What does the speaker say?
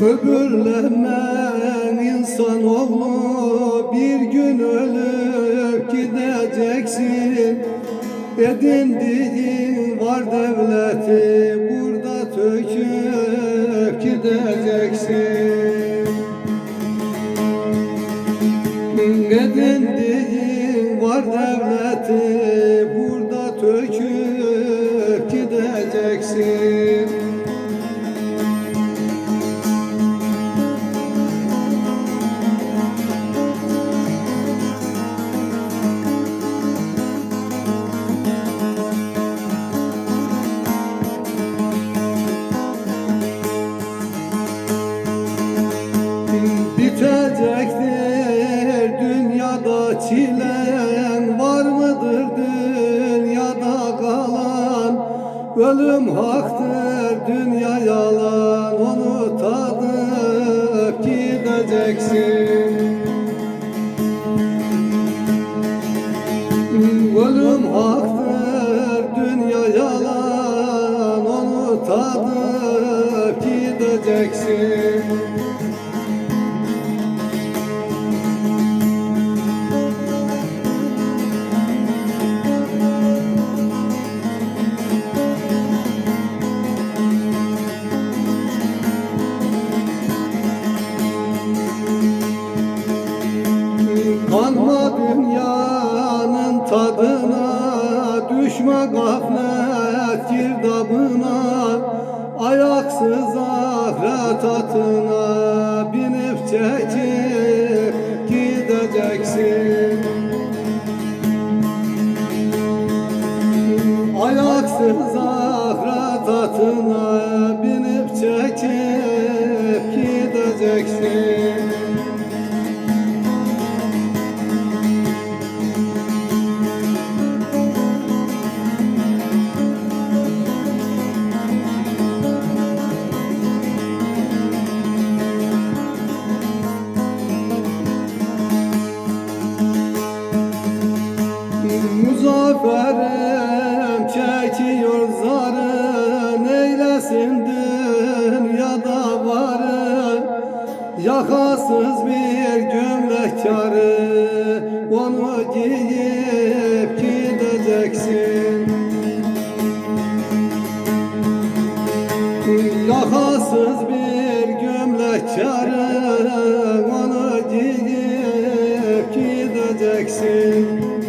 Böbürlenen insanoğlu bir gün ölüp gideceksin. Edindiğin var devleti burada töküp gideceksin. Edindiğin var devleti burada töküp gideceksin çilen Var mıdır dünyada kalan? Ölüm haktır dünya yalan Onu tadıp gideceksin. Ölüm haktır dünya yalan Onu tadıp gideceksin tadına Düşme gaflet girdabına Ayaksız ahiret atına Binip çekip gideceksin. Ayaksız ahiret atına Binip çekip gideceksin Zaferim çekiyor zarın Eylesin dünyada varın Yakasız bir gömlek karı Onu giyip gideceksin. Yakasız bir gömlek karı Onu giyip gideceksin.